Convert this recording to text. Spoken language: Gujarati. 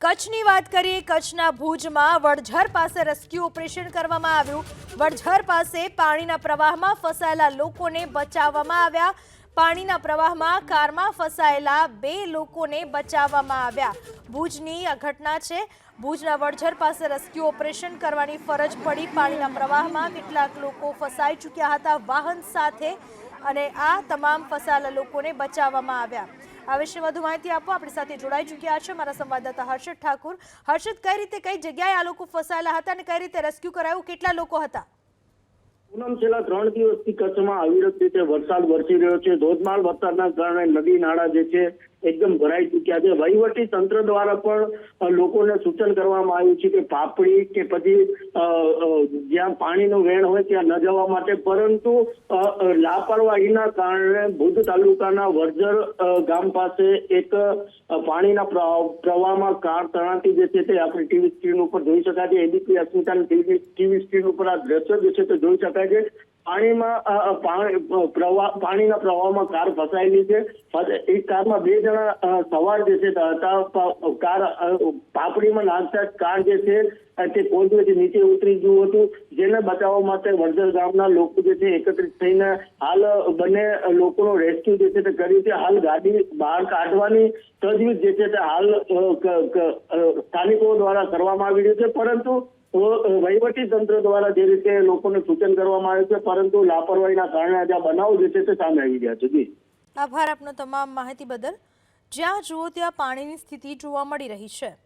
કચ્છની વાત કરીએ, કચ્છના ભુજમાં વડઝર પાસે રેસ્ક્યુ ઓપરેશન કરવામાં આવ્યું. વડઝર પાસે પાણીના પ્રવાહમાં ફસાયેલા લોકોને બચાવવામાં આવ્યા. પાણીના પ્રવાહમાં કારમાં ફસાયેલા બે લોકોને બચાવવામાં આવ્યા. ભુજની આ ઘટના છે. ભુજના વડઝર પાસે રેસ્ક્યુ ઓપરેશન કરવાની ફરજ પડી. પાણીના પ્રવાહમાં કેટલાક લોકો ફસાઈ ચૂક્યા હતા વાહન સાથે અને આ તમામ ફસાયેલા લોકોને બચાવવામાં આવ્યા. આ વિશે વધુ માહિતી આપો. આપણી સાથે જોડાઈ ચૂક્યા છે મારા સંવાદદાતા હર્ષદ ઠાકુર. હર્ષદ, કઈ રીતે કઈ જગ્યાએ આ લોકો ફસાયેલા હતા અને કઈ રીતે રેસ્ક્યુ કરાયું? કેટલા લોકો હતા? પૂનમ છેલ્લા ત્રણ દિવસથી કચ્છમાં અવિરત રીતે વરસાદ વરસી રહ્યો છે. ધોધમાર વરસાદના કારણે નદી નાળા જે છે, એકદમ ભરાઈ ચૂક્યા છે. વહીવટી તંત્ર દ્વારા પણ લોકોને સૂચન કરવામાં આવ્યું છે કે પાપડી કે પછી જ્યાં પાણીનું વેણ હોય ત્યાં ન જવા માટે, પરંતુ લાપરવાહીના કારણે ભુજ તાલુકાના વર્જર ગામ પાસે એક પાણીના પ્ર- પ્રવાહમાં કાર તણાતી જે છે તે આપણી ટીવી સ્ક્રીન ઉપર જોઈ શકાય છે. એબીપી અસ્મિતાની ટીવી સ્ક્રીન ઉપર આ દ્રશ્ય જે છે તે જોઈ શકાય છે. પાણીમાં અ, અ, પાણી પ્રવાહ પાણીના પ્રવાહમાં કાર ફસાયેલી છે. એક કારમાં બે જણા સવાર જે છે કાર પાપડીમાં નાખતા કાર જે છે તે કોઝવેથી નીચે ઉતરી ગયું હતું જેને બચાવવા માટે વડજર ગામના લોકો જે છે એકત્રિત થઈને હાલ બંને લોકોનો રેસ્ક્યુ જે છે તે કર્યું છે. હાલ ગાડી બહાર કાઢવાની તજવીજ જે છે તે હાલ સ્થાનિકો દ્વારા કરવામાં આવી રહ્યું છે. પરંતુ વહીવટી તંત્ર દ્વારા જે રીતે લોકોને સૂચન કરવામાં આવ્યું છે, પરંતુ લાપરવાહીના કારણે આજે આ બનાવ જે છે તે સામે આવી ગયા છે. જી. આભાર આપનો તમામ માહિતી બદલ. જ્યાં જુઓ ત્યાં પાણીની સ્થિતિ જોવા મળી રહી છે.